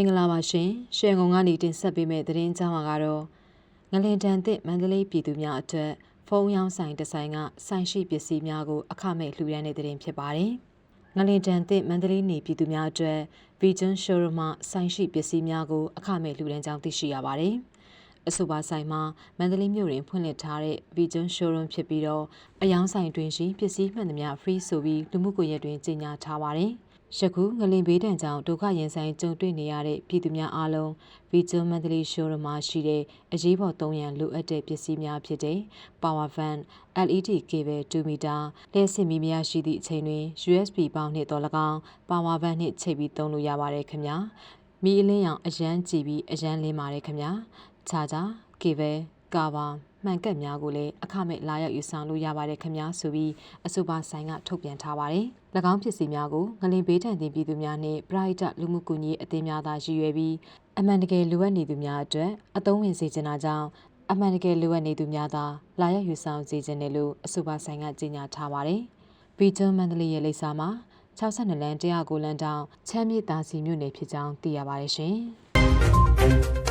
မင်္ဂလာပါရှင်ရွှေငုံကနေတင်ဆက်ပေးမယ့်သတင်းကြောင်းမှာကတော့ငလင်တန်သစ်မန္တလေးပြည်သူများအတွက်ဖုန်းရောင်းဆိုင်တစ်ဆိုင်ကဆိုင်ရှိပစ္စည်းများကိုအခမဲ့လှူဒန်းတဲ့သတင်းဖြစ်ပါတယ်ငလင်တန်သစ်မန္တလေးနေပြည်သူများအတွက် Vision Showroom မှဆိုင်ရှိပစ္စည်းများကိုအခမဲ့လှူဒန်းကြောင်းသိရှိရပါတယ်အဆိုပါဆိုင်မှာမန္တလေးမြို့တွင်ဖွင့်လှစ်ထားတဲ့ Vision Showroom ဖြစ်ပြီးတော့အယောင်ဆိုင်တွင်ရှိပစ္စည်းမှန်သမျှ free ဆိုပြီးလူမှုကွန်ရက်တွင်ကြေညာထားပါတယ်။ ယခုငလင်ဘေးတံကြောင့်ဒုက္ခရင်ဆိုင်ကြုံတွေ့နေရတဲ့ပြည်သူများအားလုံး Vision မန္တလေး Showroom မှာရှိတဲ့အရေးပေါ်သုံးရန်လိုအပ်တဲ့ပစ္စည်းများဖြစ်တဲ့ Power Bank, LED cable 2မီတာလျှက်စစ်မီမရရှိသည့်အချိန်တွင် USB ပေါင်းနှင့်တော်၎င်း Power Bank နှင့်ချိတ်ပြီးသုံးလို့ရပါတယ်ခင်ဗျာ။မီအလင်းရောင်အရန်ကြည့်ပြီးအရန်လင်းပါတယ်ခင်ဗျာ။ခြားကြကေဘယ်ကာဘာ မှန်ကက်များကိုလည်းအခမဲ့လာရောက်ယူဆောင်လို့ရပါတယ်ခင်ဗျာဆိုပြီးအဆိုပါဆိုင်ကထုတ်ပြန်ထားပါတယ်။၎င်းဖြစ်စီများကိုငလင်ဘေးထန်တင်ပြည်သူများနှင့် Bright လူမှုကူညီရေးအသင်းများသာရည်ရွယ်ပြီးအမှန်တကယ်လိုအပ်နေသူများအတွက်အသုံးဝင်စေချင်တာကြောင့်အမှန်တကယ်လိုအပ်နေသူများသာလာရောက်ယူဆောင်စေချင်တယ်လို့အဆိုပါဆိုင်ကကြေညာထားပါတယ်။ဘီဂျွန်မန္တလေးရဲ့လိပ်စာမှာ62လမ်း109လမ်းတောင်ချမ်းမြေသာစီမြို့နယ်ဖြစ်ကြောင်းသိရပါတယ်ရှင်။